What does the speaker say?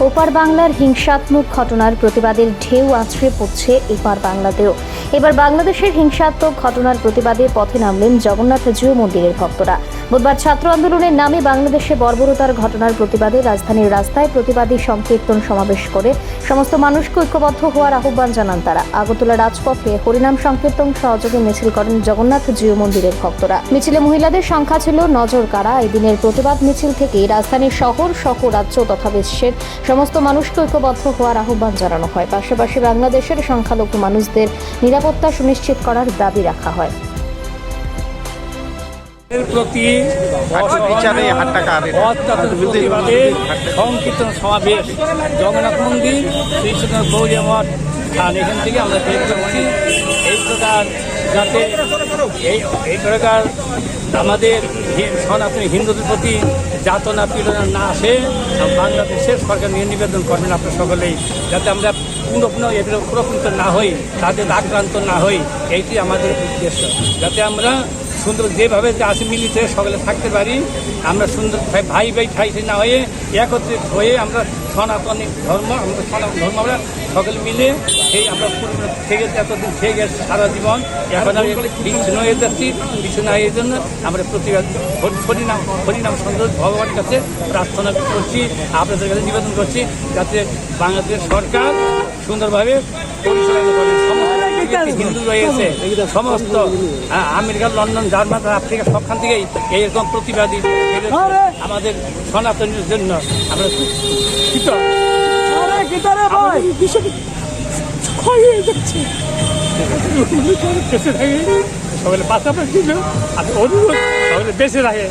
ওপার বাংলার হিংসাত্মক ঘটনার প্রতিবাদের ঢেউ আছড়ে পড়ছে এপার বাংলাতেও। এবার বাংলাদেশের হিংসাত্মক ঘটনার প্রতিবাদে পথে নামলেন জগন্নাথ জিউ মন্দিরের ভক্তরা। বুধবার ছাত্র আন্দোলনের নামে বাংলাদেশে বর্বরতার ঘটনার প্রতিবাদে রাজধানীর রাস্তায় প্রতিবাদী সংকীর্তন সমাবেশ করে সমস্ত মানুষকে ঐক্যবদ্ধ হওয়ার আহ্বান জানান তারা। আগরতলা রাজপথে হরিনাম সংকীর্তন সহযোগে মিছিল করেন জগন্নাথ জিউ মন্দিরের ভক্তরা। মিছিলে মহিলাদের সংখ্যা ছিল নজর কাড়া। এই দিনের প্রতিবাদ মিছিল থেকে রাজধানীর শহর সহ রাজ্য তথা বিশ্বের সমস্ত মানুষকে ঐক্যবদ্ধ হওয়ার আহ্বান জানানো হয়। পাশাপাশি বাংলাদেশের সংখ্যালঘু মানুষদের নিরাপত্তা সুনিশ্চিত করার দাবি রাখা হয়। প্রতি বিচারে প্রতিবাদে সংকীর্তন সমাবেশ। জগন্নাথ মন্দির শ্রী সুন্দর গৌরী মঠ স্থান এখান থেকে আমরা বের করছি এই প্রকার যাতে এই এই প্রকার আমাদের সনাতনী হিন্দুদের প্রতি যাতনা পীড়না না আসে বাংলাদেশের সরকার নিয়ে নিবেদন করবেন আপনার সকলেই যাতে আমরা পুনঃ পুনঃ এগুলো প্রকৃত না হই তাদের আক্রান্ত না হই এইটি আমাদের উদ্দেশ্য। যাতে আমরা সুন্দর যেভাবে আছে মিলিত সকলে থাকতে পারি, আমরা সুন্দর ভাই- ভাই ভাই ঠাই না হয়ে একত্রিত হয়ে আমরা সনাতনী ধর্ম, আমরা সনাতন ধর্ম, আমরা সকলে মিলে সেই আমরা থেকে এতদিন খেয়ে গেছে সারা জীবন, এখন আমি বিচ্ছিন্ন হয়ে যাচ্ছি, বিচ্ছিন্ন হয়ে জন্য আমরা প্রতিবাদ হরি- হরিনাম হরিনাম সুন্দর ভগবানের কাছে প্রার্থনা করছি, আপনাদের কাছে নিবেদন করছি, যাতে বাংলাদেশ সরকার সুন্দরভাবে পরিচালনা করে। সমস্ত পৃথিবীতে হিন্দু রয়েছে সমস্ত আমেরিকা লন্ডন জার্মান আফ্রিকা সবখান থেকেই এইরকম প্রতিবাদী আমাদের সনাতনের জন্য আমরা কৃত সকলে পাশাপাশি ছিল আর অনুরোধ সকলে বেঁচে রাখে